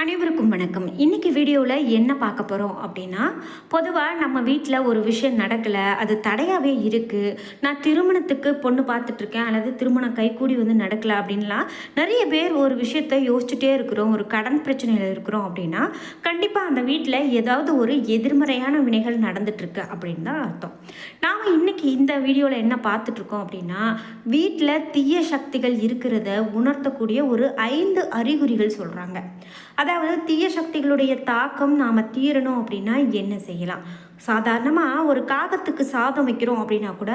அனைவருக்கும் வணக்கம். இன்னைக்கு வீடியோவில் என்ன பார்க்க போகிறோம் அப்படின்னா பொதுவாக நம்ம வீட்டில் ஒரு விஷயம் நடக்கலை அது தடையாகவே இருக்குது நான் திருமணத்துக்கு பொண்ணு பார்த்துட்ருக்கேன் அல்லது திருமணம் கைக்கூடி வந்து நடக்கலை அப்படின்லாம் நிறைய பேர் ஒரு விஷயத்த யோசிச்சுட்டே இருக்கிறோம் ஒரு கடன் பிரச்சனையில் இருக்கிறோம் அப்படின்னா கண்டிப்பாக அந்த வீட்டில் ஏதாவது ஒரு எதிர்மறையான வினைகள் நடந்துட்டுருக்கு அப்படின்னு தான் அர்த்தம். நாம் இன்னைக்கு இந்த வீடியோவில் என்ன பார்த்துட்ருக்கோம் அப்படின்னா வீட்டில் தீய சக்திகள் இருக்கிறத உணர்த்தக்கூடிய ஒரு ஐந்து அறிகுறிகள் சொல்கிறாங்க அதாவது தீய சக்திகளுடைய தாக்கம் நாம் தீரணும் அப்படின்னா என்ன செய்யலாம்? சாதாரணமாக ஒரு காகத்துக்கு சாதம் வைக்கிறோம் அப்படின்னா கூட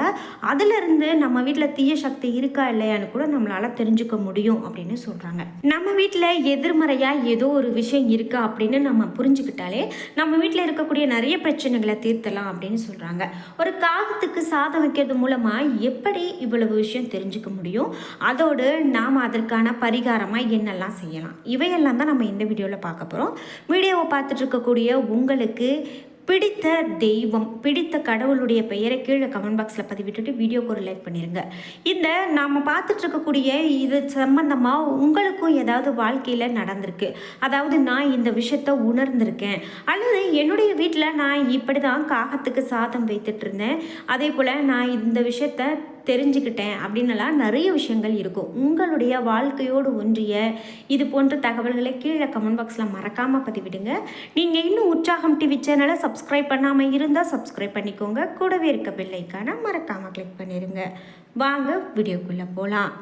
அதிலிருந்து நம்ம வீட்டில் தீய சக்தி இருக்கா இல்லையான்னு கூட நம்மளால் தெரிஞ்சுக்க முடியும் அப்படின்னு சொல்கிறாங்க நம்ம வீட்டில் எதிர்மறையாக ஏதோ ஒரு விஷயம் இருக்கா அப்படின்னு நம்ம புரிஞ்சுக்கிட்டாலே நம்ம வீட்டில் இருக்கக்கூடிய நிறைய பிரச்சனைகளை தீர்த்தலாம் அப்படின்னு சொல்கிறாங்க ஒரு காகத்துக்கு சாதம் வைக்கிறது மூலமாக எப்படி இவ்வளவு விஷயம் தெரிஞ்சுக்க முடியும்? அதோடு நாம் அதற்கான பரிகாரமாக என்னெல்லாம் செய்யலாம்? இவையெல்லாம் தான் நம்ம இந்த வீடியோவில் பார்க்க போகிறோம் வீடியோவை பார்த்துட்டு இருக்கக்கூடிய உங்களுக்கு பிடித்த தெய்வம் பிடித்த கடவுளுடைய பெயரை கீழே கமெண்ட் பாக்ஸில் பதிவிட்டுட்டு வீடியோக்கு ஒரு லைக் பண்ணிடுங்க இந்த நாம் பார்த்துட்ருக்கக்கூடிய இது சம்பந்தமாக உங்களுக்கும் ஏதாவது வாழ்க்கையில் நடந்திருக்கு. அதாவது நான் இந்த விஷயத்த உணர்ந்திருக்கேன். அல்லது என்னுடைய வீட்டில் நான் இப்படி தான் காகத்துக்கு சாதம் வைத்துட்டு இருந்தேன். அதே போல் நான் இந்த விஷயத்த தெரிஞ்சுக்கிட்டேன் அப்படின்னுலாம் நிறைய விஷயங்கள் இருக்கும். உங்களுடைய வாழ்க்கையோடு ஒன்றிய இது போன்ற தகவல்களை கீழே கமெண்ட் பாக்ஸில் மறக்காமல் பதிவிடுங்க. நீங்கள் இன்னும் உற்சாகம் டிவி சேனலை சப்ஸ்கிரைப் பண்ணாமல் இருந்தால் சப்ஸ்கிரைப் பண்ணிக்கோங்க. கூடவே இருக்க பெல்லைக்கான மறக்காமல் கிளிக் பண்ணிடுங்க வாங்க வீடியோக்குள்ளே போகலாம்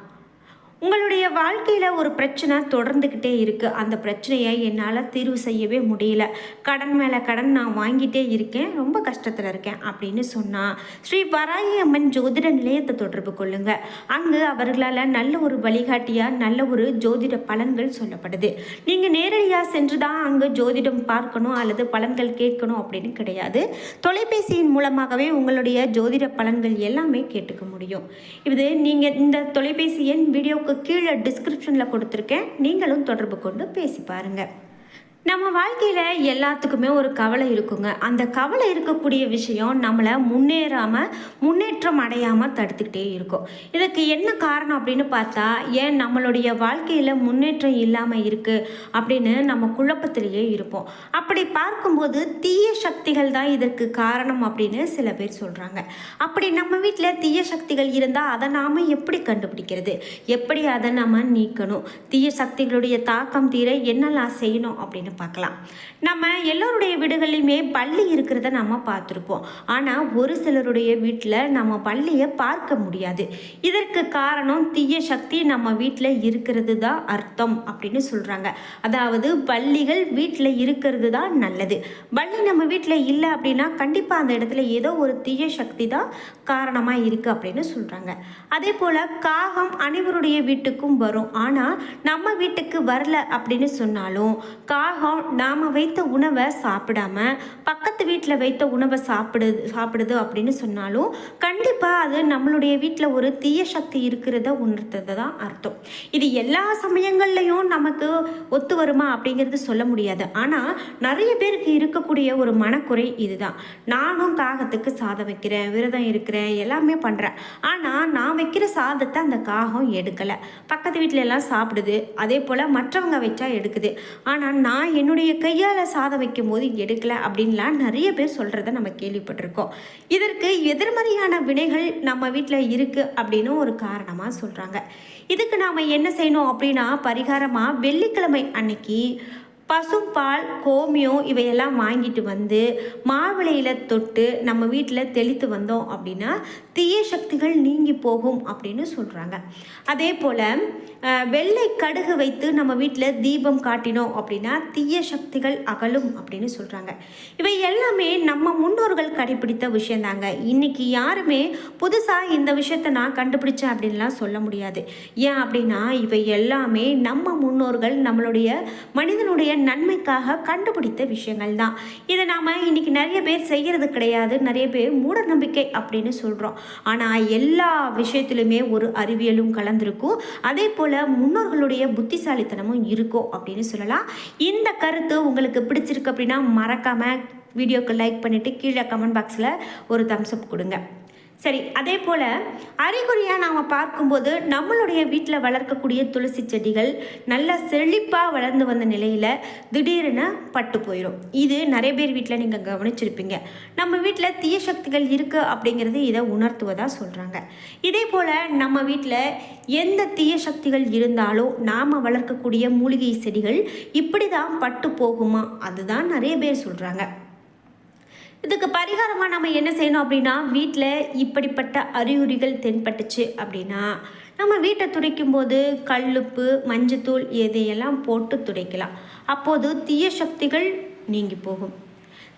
உங்களுடைய வாழ்க்கையில் ஒரு பிரச்சனை தொடர்ந்துக்கிட்டே இருக்குது அந்த பிரச்சனையை என்னால் தீர்வு செய்யவே முடியல. கடன் மேலே கடன் நான் வாங்கிட்டே இருக்கேன். ரொம்ப கஷ்டத்தில் இருக்கேன் அப்படின்னு சொன்னால் ஸ்ரீ வராயி அம்மன் ஜோதிட நிலையத்தை தொடர்பு கொள்ளுங்கள் அங்கு அவர்களால் நல்ல ஒரு வழிகாட்டியாக நல்ல ஒரு ஜோதிட பலன்கள் சொல்லப்படுது. நீங்கள் நேரடியாக சென்று தான் அங்கே ஜோதிடம் பார்க்கணும் அல்லது பலன்கள் கேட்கணும் அப்படின்னு கிடையாது. தொலைபேசியின் மூலமாகவே உங்களுடைய ஜோதிட பலன்கள் எல்லாமே கேட்டுக்க முடியும். இது நீங்கள் இந்த தொலைபேசி எண் வீடியோவுக்கு கீழே டிஸ்கிரிப்ஷனில் கொடுத்துருக்கேன். நீங்களும் தொடர்பு கொண்டு பேசி பாருங்கள் நம்ம வாழ்க்கையில் எல்லாத்துக்குமே ஒரு கவலை இருக்குங்க. அந்த கவலை இருக்கக்கூடிய விஷயம் நம்மளை முன்னேறாமல் முன்னேற்றம் அடையாமல் தடுத்துக்கிட்டே இருக்கும். இதுக்கு என்ன காரணம் அப்படின்னு பார்த்தா ஏன் நம்மளுடைய வாழ்க்கையில் முன்னேற்றம் இல்லாமல் இருக்குது அப்படின்னு நம்ம குழப்பத்திலேயே இருப்போம். அப்படி பார்க்கும்போது தீய சக்திகள் தான் இதற்கு காரணம் அப்படின்னு சில பேர் சொல்கிறாங்க அப்படி நம்ம வீட்டில் தீய சக்திகள் இருந்தால் அதை நாம் எப்படி கண்டுபிடிக்கிறது? எப்படி அதை நம்ம நீக்கணும்? தீய சக்திகளுடைய தாக்கம் தீர என்னெல்லாம் செய்யணும் அப்படின்னு பார்க்கலாம். நம்ம எல்லோருடைய வீடுகள்லையுமே பள்ளி இருக்கிறத நம்ம பார்த்துருப்போம். ஆனால் ஒரு சிலருடைய வீட்டில் நம்ம பள்ளியை பார்க்க முடியாது. இதற்கு காரணம் தீய சக்தி நம்ம வீட்டில் இருக்கிறது தான் அர்த்தம் அப்படின்னு சொல்கிறாங்க அதாவது பள்ளிகள் வீட்டில் இருக்கிறது தான் நல்லது. பள்ளி நம்ம வீட்டில் இல்லை அப்படின்னா கண்டிப்பாக அந்த இடத்துல ஏதோ ஒரு தீய சக்தி தான் காரணமாக இருக்குது அப்படின்னு சொல்கிறாங்க அதே போல் காகம் அனைவருடைய வீட்டுக்கும் வரும். ஆனால் நம்ம வீட்டுக்கு வரல அப்படின்னு சொன்னாலும் காகம் நாம் வைத்த உணவை சாப்பிடாம பக்கத்து வீட்டில் வைத்த உணவை சாப்பிடுது சாப்பிடுது அப்படின்னு சொன்னாலும் கண்டிப்பாக அது நம்மளுடைய வீட்டில் ஒரு தீய சக்தி இருக்கிறத உணர்த்தது தான் அர்த்தம். இது எல்லா சமயங்கள்லையும் நமக்கு ஒத்து வருமா அப்படிங்கிறது சொல்ல முடியாது. ஆனால் நிறைய பேருக்கு இருக்கக்கூடிய ஒரு மனக்குறை இதுதான். நானும் காகத்துக்கு சாதம் வைக்கிறேன் விரதம் இருக்கிறேன் எல்லாமே பண்ணுறேன் ஆனால் நான் வைக்கிற சாதத்தை அந்த காகம் எடுக்கலை. பக்கத்து வீட்டில எல்லாம் சாப்பிடுது அதே போல் மற்றவங்க வச்சா எடுக்குது. ஆனால் நான் என்னுடைய கையால் சாதம் வைக்கும் போது எடுக்கலை அப்படின்லாம் நிறைய பேர் சொல்கிறத நம்ம கேள்விப்பட்டிருக்கோம். இதற்கு எதிர்மறையான வினைகள் நம்ம வீட்டில் இருக்குது அப்படின்னு ஒரு காரணமாக சொல்கிறாங்க இதுக்கு நாம் என்ன செய்யணும் அப்படின்னா பரிகாரமாக வெள்ளிக்கிழமை அன்னைக்கு பசும்பால் கோமியம் இவையெல்லாம் வாங்கிட்டு வந்து மாவிளையில் தொட்டு நம்ம வீட்டில் தெளித்து வந்தோம் அப்படின்னா தீய சக்திகள் நீங்கி போகும் அப்படின்னு சொல்கிறாங்க அதே போல் வெள்ளை கடுகு வைத்து நம்ம வீட்டில் தீபம் காட்டினோம் அப்படின்னா தீய சக்திகள் அகலும் அப்படின்னு சொல்கிறாங்க இவை எல்லாமே நம்ம முன்னோர்கள் கடைபிடித்த விஷயந்தாங்க. இன்னைக்கு யாருமே புதுசாக இந்த விஷயத்தை நான் கண்டுபிடிச்சேன் அப்படின்லாம் சொல்ல முடியாது. ஏன் அப்படின்னா இவை எல்லாமே நம்ம முன்னோர்கள் நம்மளுடைய மனிதனுடைய நன்மைக்காக கண்டுபிடித்த விஷயங்கள் தான் இதை நாம் இன்னைக்கு நிறைய பேர் செய்கிறது கிடையாது. நிறைய பேர் மூட நம்பிக்கை அப்படின்னு சொல்கிறோம் ஆனால் எல்லா விஷயத்திலுமே ஒரு அறிவியலும் கலந்திருக்கும். அதே போல் முன்னோர்களுடைய புத்திசாலித்தனமும் இருக்கும் அப்படின்னு சொல்லலாம். இந்த கருத்து உங்களுக்கு பிடிச்சிருக்கு அப்படின்னா மறக்காமல் வீடியோக்கு லைக் பண்ணிவிட்டு கீழே கமெண்ட் பாக்ஸில் ஒரு தம்ஸ்அப் கொடுங்க. சரி அதே போல் அறிகுறியாக நாம் பார்க்கும்போது நம்மளுடைய வீட்டில் வளர்க்கக்கூடிய துளசி செடிகள் நல்லா செழிப்பாக வளர்ந்து வந்த நிலையில் திடீர்னு பட்டு போயிடும் இது நிறைய பேர் வீட்டில் நீங்கள் கவனிச்சிருப்பீங்க. நம்ம வீட்டில் தீய சக்திகள் இருக்குது அப்படிங்கிறது இதை உணர்த்துவதாக சொல்கிறாங்க இதே போல் நம்ம வீட்டில் எந்த தீய சக்திகள் இருந்தாலும் நாம் வளர்க்கக்கூடிய மூலிகை செடிகள் இப்படி தான் பட்டு போகுமா? அதுதான் நிறைய பேர் சொல்கிறாங்க இதுக்கு பரிகாரமாக நம்ம என்ன செய்யணும் அப்படின்னா வீட்டில் இப்படிப்பட்ட அறிகுறிகள் தென்பட்டுச்சு அப்படின்னா நம்ம வீட்டை துடைக்கும் போது கல்லுப்பு மஞ்சத்தூள் இதையெல்லாம் போட்டு துடைக்கலாம். அப்போது தீய சக்திகள் நீங்கி போகும்.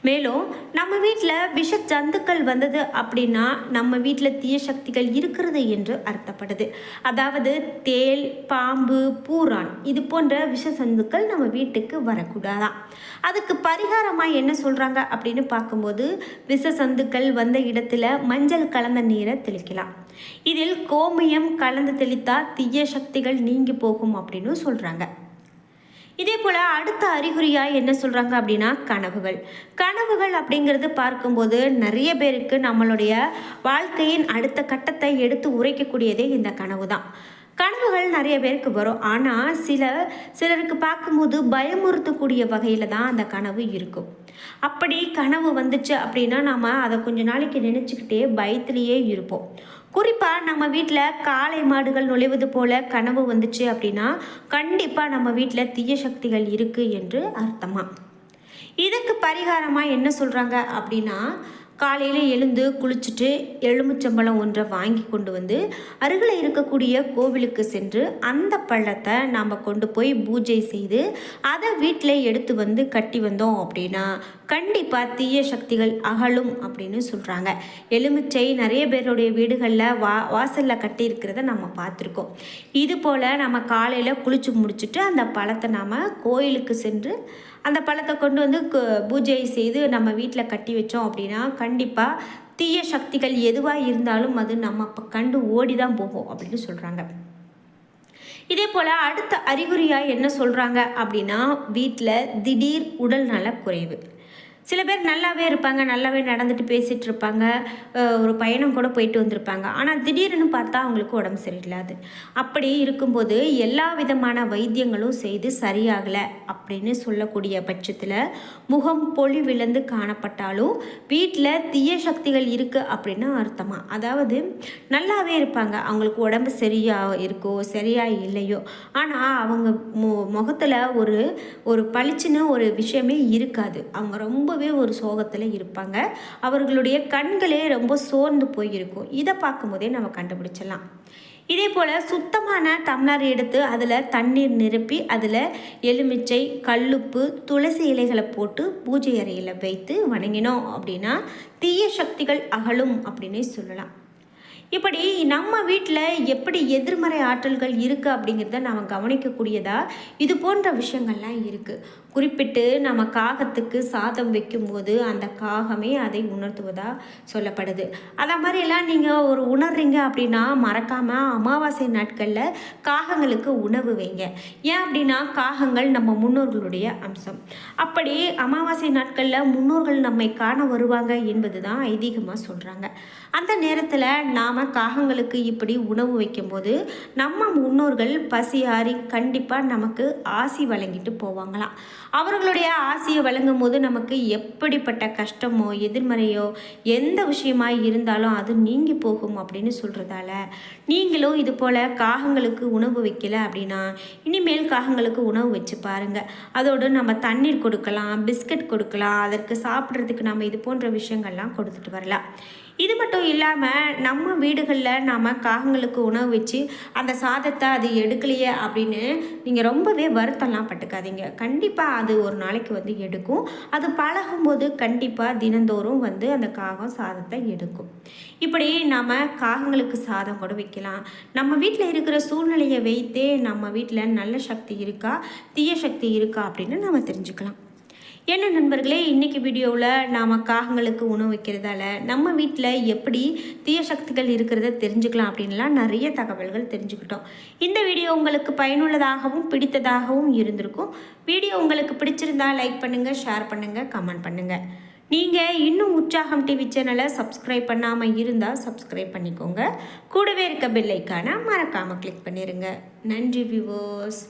மேலும் நம்ம வீட்டில் விஷ ஜந்துக்கள் வந்தது அப்படின்னா நம்ம வீட்டில் தீய சக்திகள் இருக்கிறது என்று அர்த்தப்படுது. அதாவது தேல் பாம்பு பூரான் இது போன்ற விஷ ஜந்துக்கள் நம்ம வீட்டுக்கு வரக்கூடாதான் அதுக்கு பரிகாரமாக என்ன சொல்கிறாங்க அப்படின்னு பார்க்கும்போது விஷ சந்துக்கள் வந்த இடத்துல மஞ்சள் கலந்த நீரை தெளிக்கலாம். இதில் கோமியம் கலந்து தெளித்தா தீய சக்திகள் நீங்கி போகும் அப்படின்னு சொல்கிறாங்க இதே போல் அடுத்த அறிகுறியாக என்ன சொல்கிறாங்க அப்படின்னா கனவுகள். கனவுகள் அப்படிங்கிறது பார்க்கும்போது நிறைய பேருக்கு நம்மளுடைய வாழ்க்கையின் அடுத்த கட்டத்தை எடுத்து உரைக்கக்கூடியதே இந்த கனவு தான் கனவுகள் நிறைய பேருக்கு வரும். ஆனால் சில சிலருக்கு பார்க்கும்போது பயமுறுத்தக்கூடிய வகையில் தான் அந்த கனவு இருக்கும். அப்படி கனவு வந்துச்சு அப்படின்னா நாம் அதை கொஞ்ச நாளைக்கு நினச்சிக்கிட்டே பயத்திலேயே இருப்போம். குறிப்பாக நம்ம வீட்டில் காளை மாடுகள் நுழைவது போல கனவு வந்துச்சு அப்படின்னா கண்டிப்பாக நம்ம வீட்டில் தீய சக்திகள் இருக்குது என்று அர்த்தமாக இதுக்கு பரிகாரமாக என்ன சொல்கிறாங்க அப்படின்னா காலையில் எழுந்து குளிச்சுட்டு எலுமிச்சம்பழம் ஒன்றை வாங்கி கொண்டு வந்து அருகில் இருக்கக்கூடிய கோவிலுக்கு சென்று அந்த பழத்தை நாம் கொண்டு போய் பூஜை செய்து அதை வீட்டில் எடுத்து வந்து கட்டி வந்தோம் அப்படின்னா கண்டிப்பாக தீய சக்திகள் அகலும் அப்படின்னு சொல்கிறாங்க எலுமிச்சை நிறைய பேருடைய வீடுகளில் வா வாசலில் கட்டி இருக்கிறத நம்ம பார்த்துருக்கோம். இது போல் நம்ம காலையில் குளிச்சு முடிச்சுட்டு அந்த பழத்தை நாம் கோயிலுக்கு சென்று அந்த பழத்தை கொண்டு வந்து பூஜை செய்து நம்ம வீட்டில் கட்டி வச்சோம் அப்படின்னா கண்டிப்பாக தீய சக்திகள் எதுவாக இருந்தாலும் அது நம்ம கண்டு ஓடி தான் போகும் அப்படின்னு சொல்கிறாங்க இதே போல் அடுத்த அறிகுறியாக என்ன சொல்கிறாங்க அப்படின்னா வீட்டில் திடீர் உடல் நல குறைவு சில பேர் நல்லாவே இருப்பாங்க நல்லாவே நடந்துட்டு பேசிகிட்டு இருப்பாங்க ஒரு பயணம் கூட போயிட்டு வந்திருப்பாங்க. ஆனால் திடீர்னு பார்த்தா அவங்களுக்கு உடம்பு சரியில்லாது. அப்படி இருக்கும்போது எல்லா விதமான வைத்தியங்களும் செய்து சரியாகலை அப்படின்னு சொல்லக்கூடிய பட்சத்தில் முகம் பொழிவிழந்து காணப்பட்டாலும் வீட்டில் தீய சக்திகள் இருக்குது அப்படின்னு அர்த்தமாக அதாவது நல்லாவே இருப்பாங்க. அவங்களுக்கு உடம்பு சரியாக இருக்கோ சரியாக இல்லையோ. ஆனால் அவங்க மு முகத்தில் ஒரு ஒரு பளிச்சுன்னு ஒரு விஷயமே இருக்காது. அவங்க ரொம்ப ரொம்பவே ஒரு சோகத்தில் இருப்பாங்க. அவர்களுடைய கண்களே ரொம்ப சோர்ந்து போயிருக்கும். இதை பார்க்கும்போதே நம்ம கண்டுபிடிச்சிடலாம். இதே போல் சுத்தமான டம்ளர் எடுத்து அதில் தண்ணீர் நிரப்பி அதில் எலுமிச்சை கல்லுப்பு துளசி இலைகளை போட்டு பூஜை அறையில் வைத்து வணங்கினோம் அப்படின்னா தீய சக்திகள் அகலும் அப்படின்னே சொல்லலாம். இப்படி நம்ம வீட்டில் எப்படி எதிர்மறை ஆற்றல்கள் இருக்குது அப்படிங்கிறத நாம் கவனிக்கக்கூடியதாக இது போன்ற விஷயங்கள்லாம் இருக்குது குறிப்பிட்டு நம்ம காகத்துக்கு சாதம் வைக்கும்போது அந்த காகமே அதை உணர்த்துவதாக சொல்லப்படுது. அதை மாதிரியெல்லாம் நீங்கள் ஒரு உணர்றீங்க அப்படின்னா மறக்காமல் அமாவாசை நாட்களில் காகங்களுக்கு உணவு வைங்க. ஏன் அப்படின்னா காகங்கள் நம்ம முன்னோர்களுடைய அம்சம். அப்படி அமாவாசை நாட்களில் முன்னோர்கள் நம்மை காண வருவாங்க என்பது தான் ஐதீகமாக சொல்கிறாங்க அந்த நேரத்தில் நாம் காகங்களுக்கு இப்படி உணவு வைக்கும்போது நம்ம முன்னோர்கள் பசியாறி கண்டிப்பாக நமக்கு ஆசி வழங்கிட்டு போவாங்களாம். அவர்களுடைய ஆசியை வழங்கும் போது நமக்கு எப்படிப்பட்ட கஷ்டமோ எதிர்மறையோ எந்த விஷயமா இருந்தாலும் அது நீங்கி போகும் அப்படின்னு சொல்கிறதால நீங்களும் இது போல் காகங்களுக்கு உணவு வைக்கல அப்படின்னா இனிமேல் காகங்களுக்கு உணவு வச்சு பாருங்கள் அதோடு நம்ம தண்ணீர் கொடுக்கலாம் பிஸ்கட் கொடுக்கலாம் அதற்கு சாப்பிட்றதுக்கு நம்ம இது போன்ற விஷயங்கள்லாம் கொடுத்துட்டு வரலாம். இது மட்டும் இல்லாமல் நம்ம வீடுகளில் நாம் காகங்களுக்கு உணவு வச்சு அந்த சாதத்தை அது எடுக்கலையே அப்படின்னு நீங்கள் ரொம்பவே வருத்தம்லாம் பட்டுக்காதீங்க. கண்டிப்பாக அது ஒரு நாளைக்கு வந்து எடுக்கும். அது பழகும்போது கண்டிப்பாக தினந்தோறும் வந்து அந்த காகம் சாதத்தை எடுக்கும். இப்படி நாம் காகங்களுக்கு சாதம் கூட வைக்கலாம். நம்ம வீட்டில் இருக்கிற சூழ்நிலையை வைத்தே நம்ம வீட்டில் நல்ல சக்தி இருக்கா தீய சக்தி இருக்கா அப்படின்னு நம்ம தெரிஞ்சுக்கலாம். என்ன நண்பர்களே இன்றைக்கி வீடியோவில் நாம் காகங்களுக்கு உணவு வைக்கிறதால நம்ம வீட்டில் எப்படி தீய சக்திகள் இருக்கிறத தெரிஞ்சுக்கலாம் அப்படின்லாம் நிறைய தகவல்கள் தெரிஞ்சுக்கிட்டோம். இந்த வீடியோ உங்களுக்கு பயனுள்ளதாகவும் பிடித்ததாகவும் இருந்திருக்கும். வீடியோ உங்களுக்கு பிடிச்சிருந்தா லைக் பண்ணுங்கள் ஷேர் பண்ணுங்கள் கமெண்ட் பண்ணுங்கள் நீங்கள் இன்னும் உற்சாகம் டிவி சேனலை சப்ஸ்கிரைப் பண்ணாமல் இருந்தால் சப்ஸ்கிரைப் பண்ணிக்கோங்க. கூடவே இருக்க பில்லைக்கான மறக்காமல் கிளிக் பண்ணிடுங்க நன்றி விவோஸ்